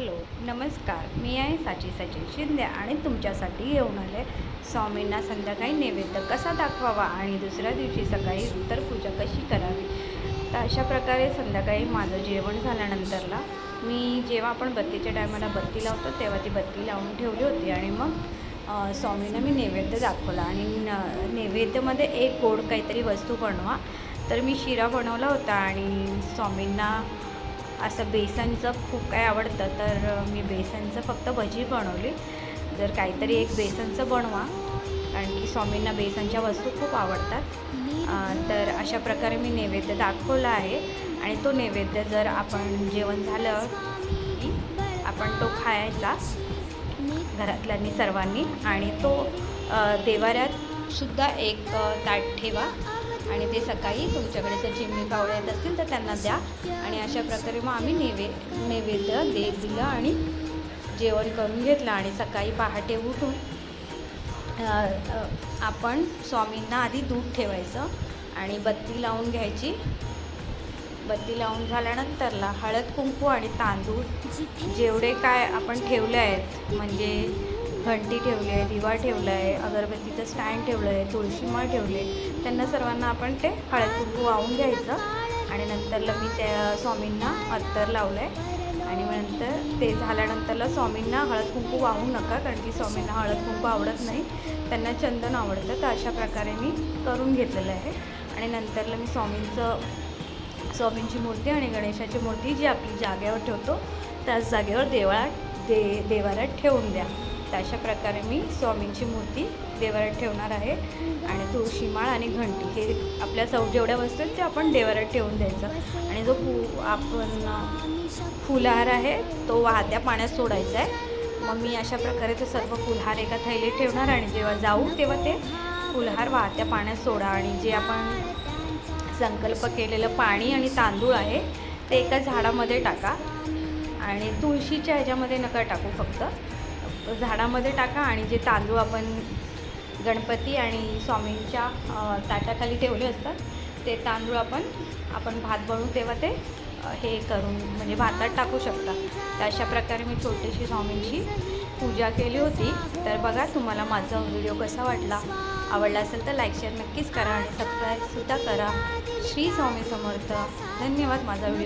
Hello नमस्कार. मी आहे साची सचिन शिंदे आणि तुमच्यासाठी येऊन आले स्वामींना संध्याकाळी नैवेद्य कसा दाखवावा आणि दुसऱ्या दिवशी सकाळी उत्तर पूजा कशी करावी? तर अशा प्रकारे संध्याकाळी माझं जेवण झाल्यानंतरला मी जेव्हा आपण बत्तीच्या टायमाला बत्ती लावतो तेव्हा ती बत्ती लावून ठेवली होती आणि मग स्वामींना मी नैवेद्य दाखवला आणि न नैवेद्यमध्ये एक गोड काहीतरी वस्तू बनवा. तर मी शिरा बनवला होता आणि स्वामींना असं बेसनचं खूप काय आवडतं तर मी बेसनचं फक्त भजी बनवली. जर काहीतरी एक बेसनचं बनवा. कारण की स्वामींना बेसनच्या वस्तू खूप आवडतात. तर अशा प्रकारे मी नैवेद्य दाखवला आहे. आणि तो नैवेद्य जर आपण जेवण झालं की आपण तो खायचा घरातल्यांनी सर्वांनी. आणि तो देवाऱ्यात सुद्धा एक ताट ठेवा. आणि ते सकाळी तुमच्याकडे जर चिमणी कावळे येत असतील तर त्यांना द्या. आणि अशा प्रकारे मग आम्ही नैवे नैवेद्य दे दिलं आणि जेवण करून घेतलं आणि सकाळी पहाटे उठून आपण स्वामींना आधी दूध ठेवायचं आणि बत्ती लावून घ्यायची. बत्ती लावून झाल्यानंतरला हळद कुंकू आणि तांदूळ जेवढे काय आपण ठेवले आहेत म्हणजे घंटी ठेवली आहे दिवा ठेवला आहे अगरबत्तीचं स्टँड ठेवलं आहे तुळशीमाळ ठेवले त्यांना सर्वांना आपण ते हळद कुंकू वाहून घ्यायचं आणि नंतरला मी त्या स्वामींना अत्तर लावलं आहे आणि मग नंतर ते झाल्यानंतरला स्वामींना हळद कुंकू वाहू नका कारण की स्वामींना हळद कुंकू आवडत नाही. त्यांना चंदन आवडतं तर अशा प्रकारे मी करून घेतलेलं आहे. आणि नंतरला मी स्वामींचं स्वामींची मूर्ती आणि गणेशाची मूर्ती जी आपली जागेवर ठेवतो त्याच जागेवर देवळात दे देवाला ठेवून द्या. तर अशा प्रकारे मी स्वामींची मूर्ती देवरात ठेवणार आहे. आणि तुळशीमाळ आणि घंटी हे आपल्या सौ जेवढ्या वस्तू आहेत ते आपण देवरात ठेवून द्यायचं. आणि जो फू आपण फुलहार आहे तो वाहत्या पाण्यात सोडायचा आहे. मग मी अशा प्रकारे ते सर्व फुलहार एका थैलीत ठेवणार आणि जेव्हा जाऊ तेव्हा ते फुलहार वाहत्या पाण्यात सोडा. आणि जे आपण संकल्प केलेलं पाणी आणि तांदूळ आहे ते एका झाडामध्ये टाका. आणि तुळशीच्या ह्याच्यामध्ये नका टाकू फक्त. झाडामध्ये टाका आणि जे तांदूळ आपण गणपती आणि स्वामींच्या ताटाखाली ठेवले असतात ते तांदूळ आपण आपण भात बनवू तेव्हा ते हे करून म्हणजे भातात टाकू शकता. तर अशा प्रकारे मी छोटीशी स्वामींची पूजा केली होती. तर बघा तुम्हाला माझा व्हिडिओ कसा वाटला? आवडला असेल तर लाईक शेअर नक्कीच करा आणि सबस्क्राईबसुद्धा करा. श्री स्वामी समर्थ. धन्यवाद माझा व्हिडिओ.